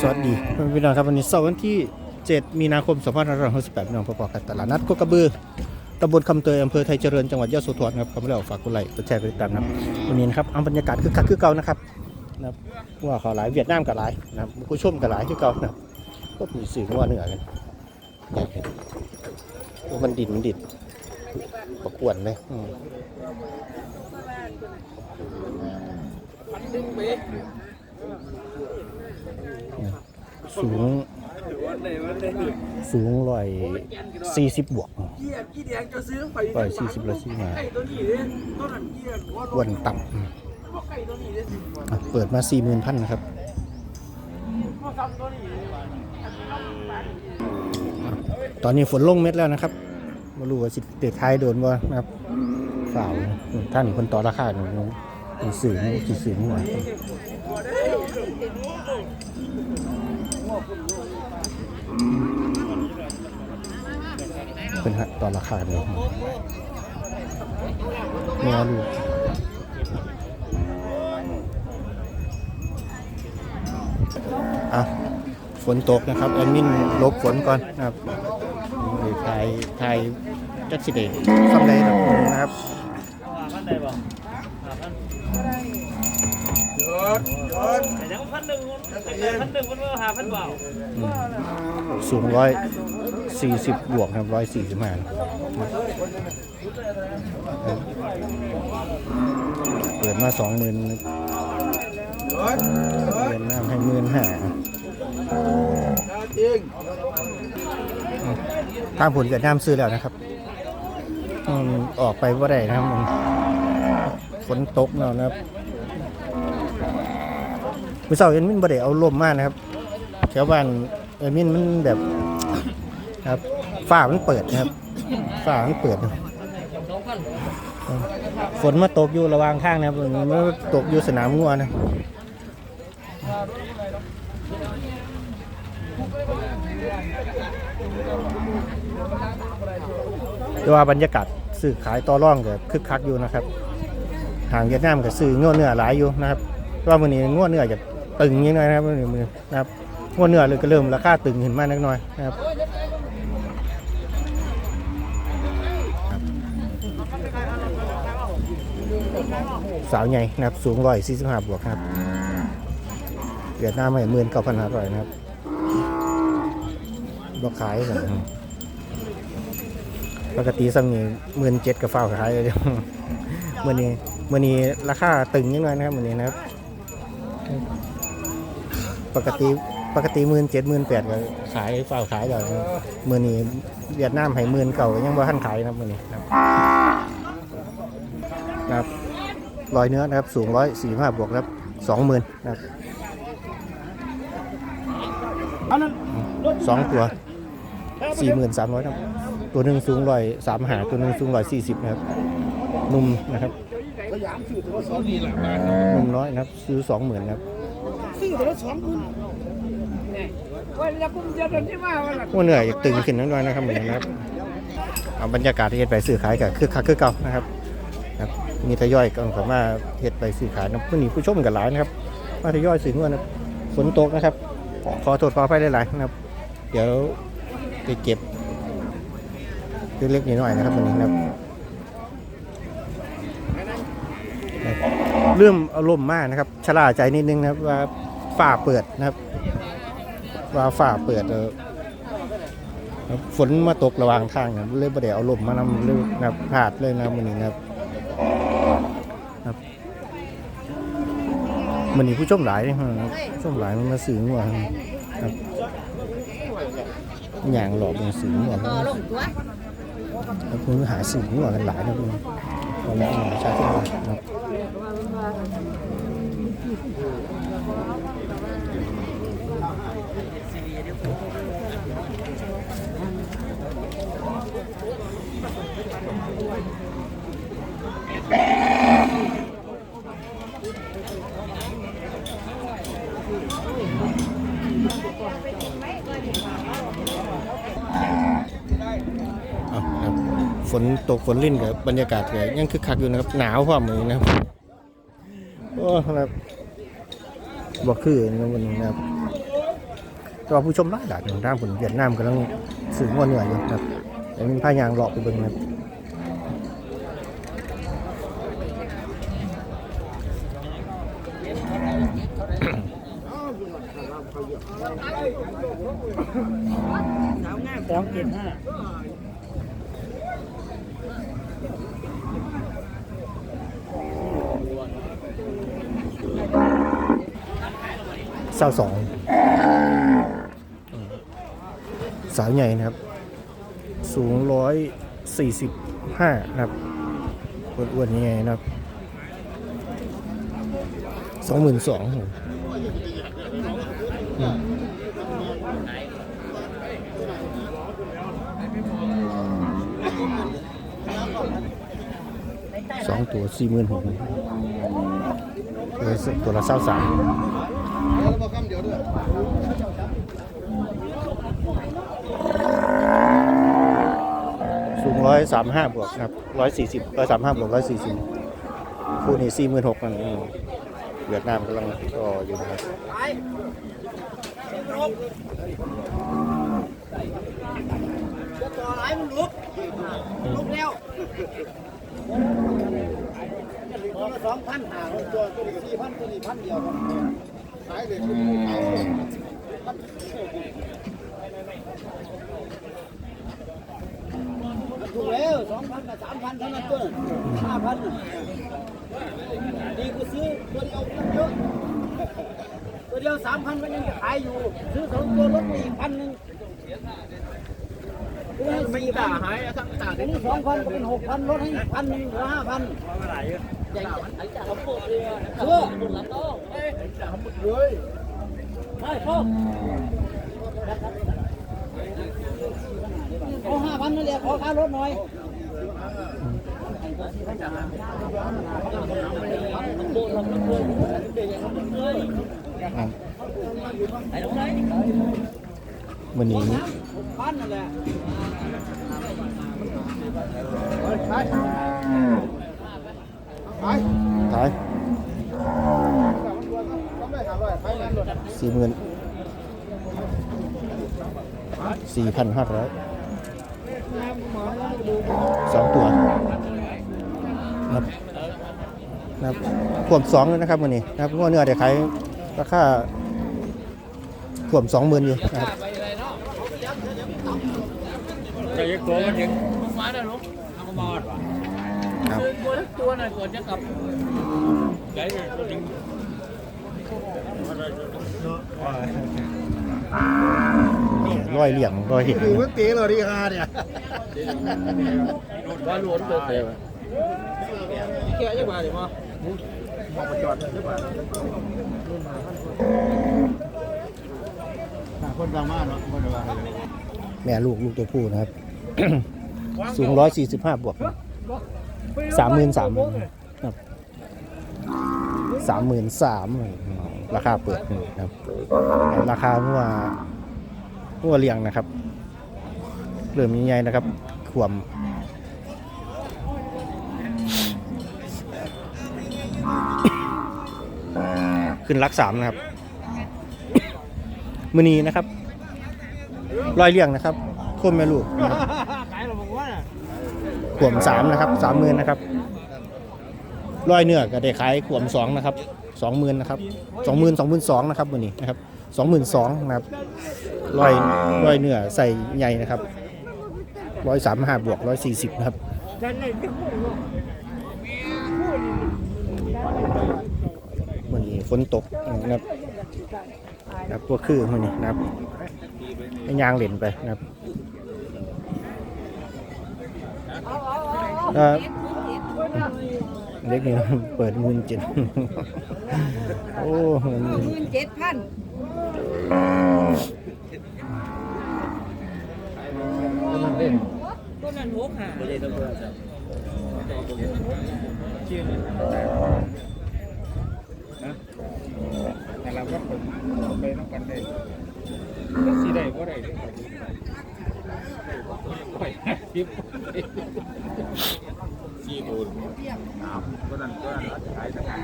สวัสดีพี่น้องครับวันนี้เสาร์วันที่ 7 มีนาคม 2568พี่น้องประกอบกันตลาดนัดโคกระบือตำบลคำเตยอำเภอไทยเจริญจังหวัดยะโสธรครับขอบคุณแล้วฝากกดไลค์กดแชร์กดติดตามนะครับวันนี้นะครับเอาบรรยากาศคึกคักคือเก่านะครับนะครับว่าขาหลายเวียดนามกับหลายนะครับผู้ชมกับหลายคือเก่านะครับก็มีสื่อว่าเหนือกันเนว่ามันดินมันดิดประกวนเลยอืม สูง สูงร้อยสี่สิบบวกร้อยสี่สิบละสี่มาวันต่ำเปิดมาสี่หมื่นพันนะครับ ตอนนี้ฝนลงเม็ดแล้วนะครับมารู้ว่าสิเด็ดท้ายโดนบ่นะครับฝ่าวท่านคนต่อราคาหนึ่ง มันสื่อมันกี่สื่หัวเป็นฮะต่อราคาเนี่ยแม่ลูกอะฝนตกนะครับแอดมินลบฝนก่อนนะครับนี่ถ่ายถ่ายจักสิเดทำไรนะครับนใดบ่พัน ดยอดแต่ยังพันหนึ่งแต่พันหนึ่งมันว่าหาพันเบาสูงร้อยสี่สิบบวกครับร้อยสี่สิบห้าเปิดมาสองหมื่นยอดยอดเงินน้ำให้หมื่นห้าจริงทางผลเกิดน้ำซื้อแล้วนะครับออกไปว่าได้นะครับมันฝนตกแล้วนะครับ มื่อเสาเอ็นมินบ่ได้เอาลมมานะครับแถวบ้านเอ็นมินมันแบบครับฝ้ามันเปิดนะครับฝ้ามันเปิดนะฝนมาตกอยู่ระหวางข้างนะครับมันมาตกอยู่สนามงัวนะแต่ว่าบรรยากาศซื้อขายต่อร่องก็คึกคักอยู่นะครับทางเวียดนามก็ซื้อง้อเนื้อหลายอยู่นะครับว่าวันนี้ง้อเนื้อจะ ตึงนิดหน่อยนะครับมือนนะครับง้อเนื้อเลยก็เริ่มราคาตึงขึ้นมานิดหน่อยนะครับสาวใหญ่นะครับสูงร้อยสี่สิบห้าบวกครับเวียดนามให้หมื่นเก้าพันห้าร้อยนะครับบ่ขายกันปกติสัมนี้หมื่นเจ็ดกับฟ้าขายเลยเมื่อนี้เมื่อนี้ราคาตึงยังไงนะครับเมื่อนี้นะครับ ปกติปกติหมื่นเจ็ดหมื่นแปดก็ขายฟ้าขายเลยนะครับเมื่อนี้เวียดนามให้หมื่นเก่ายังบ่ทันขายนะเมื่อนี้ครับครับรอยเนื้อนะครับสูงร้อยสี่ห้าบวกครับสองหมื่นนะครับสองตัวสี่หมื่นสามร้อยครับตัวหนึ่งสูงร้อยสามหาตัวหนึ่งสูงร้อยสี่สิบนะครับนุ่มนะครับนุ่มน้อยนะครับซื้อสองหมื่นครับ ซื้อตัวละสองหมื่นวันละกุมจะเดินที่มาวันละว่าเหนื่อยอยากตึงขึ้นนิดหน่อยนะครับเหมือนนะครับเอาบรรยากาศที่เฮ็ดไปซื้อขายกับคือคักคือเก่านะครับครับมีทยอยกันเข้ามาเฮ็ดไปซื้อขายนะผู้นี้ผู้ชมกันหลายนะครับมาทยอยซื้อเงินนะฝนตกนะครับ ขอโทษขออภัยหลายๆนะครับ เดี๋ยวไปเก็บเล็กๆน้อยๆนะครับวันนี้นะครับเริ่มอารมณ์มากนะครับชะล่าใจนิดนึงนะครับว่า ฝ่าเปิดนะครับว่าฝ่าเปิดเออฝนมาตกระหว่างทางนะเลยบ่ได้เอาลมมานำเลยนะครับพลาดเลยนะครับวันนี้นะครับครับวันนี้ผู้ชมหลายเลยครับชมหลายมันมาสื่อหัวครับอย่างหลอกมันสื่อหัวครับครับคุณหาสื่อหัวกันหลายนะคุณตอนนี้ประชาชนครับ เอาครับฝนตกฝนลิ่นกับบรรยากาศก็ยังคึกคักอยู่นะครับ หนาวพร้อมเลยนะครับ โอ้ครับบอกคือนะครับวันนี้นะครับ แต่ว่าผู้ชมหลายหลายทางผลเวียดนามกำลังสื่องัวเหนื่อยอยู่ครับแต่มีพายางเลาะไปเบิ่งนะครับสองเจ็ดห้าเศร้าสอง สาวใหญ่นะครับ สูงร้อยสี่สิบห้านะครับอ้วนๆยังไงนะครับสองหมื่นสองสองตัวสี่หมื่นหกตัวละเศร้าสาม สูง ร้อยสามห้าบวกครับร้อยสี่สิบร้อยสามห้าบวกร้อยสี่สิบคู่นี้สี่หมื่นหกมันอืมเวียดนามกำลังก็อยู่นะครับจะต่อหลายมึงลุกลุกแล้วตัวละสองพันหาตัวตัวนี้สี่พันตัวนี้พันเดียวครับขายเลยถูกแล้วสอง พันเท่านั้นตัวห้าพันดีกูซื้อตัวเดียวตั้งเยอะตัวเดียวสามพันมันยังจะขายอยู่ ซื้อสองตัวลดไปอีกพันหนึ่งไม่ด่าหายทั้งต่างนี้สองพันก็เป็นหกพันลดให้พันหนึ่งเหลือห้าพันเชื่อเลยเอาห้าพันนั่นแหละขอค่ารถหน่อย วันนี้พันนั่นแหละขายสี่หมื่นสี่พันห้าร้อย สองตัวนะครับนะครับขวบสองเลยนะครับวันนี้นะครับงวดเนื้อเดี๋ยวขายราคาขวบสองหมื่นอยู่นะครับแต่ยังตัวมันยังมาได้หรอเอามาหมดวะครับตัวตัวน่ะก่อนจะกลับไก่ตัวนึง ร้อยเหลี่ยมร้อยเห็นถือว่าตีเราดีฮาเนี่ยว่าล้วนตัวเต็มแค่ยังมาดิมั้งคนดังมากเนาะคนดังมากแม่ลูกลูกตัวผู้นะครับ สูงร้อยสี่สิบห้าบวกสามหมื่นสามครับสามหมื่นสาม ราคาเปิดนะครับ ราคาหัวหัวเลี้ยงนะครับเริ่มใหญ่ๆนะครับขวมขึ้นรักสามนะครับมือนีนะครับรอยเลี้ยงนะครับโคนแม่ลูกขายเราบอกว่าขวมสามนะครับสามหมื่นนะครับรอยเนื้อก็ได้ขายขวมสองนะครับ สองหมื่นนะครับสองหมื่นสองหมื่นสองนะครับวันนี้นะครับสองหมื่นสองนะครับร้อยร้อยเนื้อใส่ใหญ่นะครับร้อยสามห้าบวกร้อยสี่สิบนะครับวันนี้ฝนตกนะครับนะครับพวคือวันนี้นะครับยางเหล่นไปนะครับ เอ่อเล็กนี่เปิดมืนเจ็ดโอ้มันหมื่นเจ็ดพันตัวนั้นหกหาไม่ได้ตัวจ้ะชื่อแต่เราก็ผมไปน้องกันได้ก็สีได้ก็ได้ไปทิป สี่คูณก็นั่นก็ขายทั้งงาน